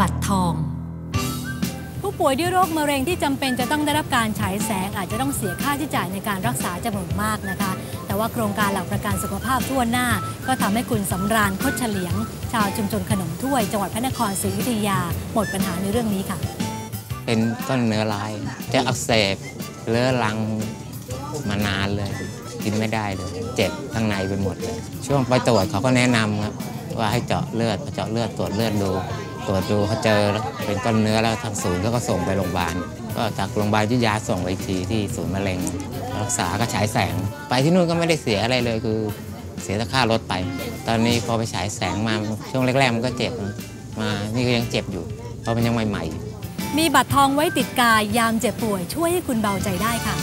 บัตรทอง ผู้ป่วยด้วยโรคมะเร็งที่จำเป็นจะต้องได้รับการฉายแสงอาจจะต้องเสียค่าใช้จ่ายในการรักษาจำนวนมากนะคะ แต่ว่าโครงการหลักประกันสุขภาพทั่วหน้า ก็ทำให้คุณสำราญคดเฉลียง ชาวชุมชนขนมถ้วย จังหวัดพระนครศรีอยุธยา หมดปัญหาในเรื่องนี้ค่ะ เป็นก้อนเนื้อลายจะอักเสบเรื้อรังมานานเลยกินไม่ได้เลยเจ็บข้างในไปหมดเลยช่วงไปตรวจเขาก็แนะนำครับว่าให้เจาะเลือดพอเจาะเลือดตรวจเลือดดู ตรวจดูเขาเจอเป็นก้อนเนื้อแล้วทางศูนย์เขาก็ส่งไปโรงพยาบาลก็จากโรงพยาบาลยุธยาส่งไปอีกทีที่ศูนย์มะเร็ง รักษาก็ฉายแสง ไปที่นู่นก็ไม่ได้เสียอะไรเลยคือเสียแต่ค่ารถไป ตอนนี้พอไปฉายแสงมาช่วงแรกๆมันก็เจ็บมานี่ก็ยังเจ็บอยู่ เพราะมันยังใหม่ๆมีบัตรทองไว้ติดกายยามเจ็บป่วยช่วยให้คุณเบาใจได้ค่ะ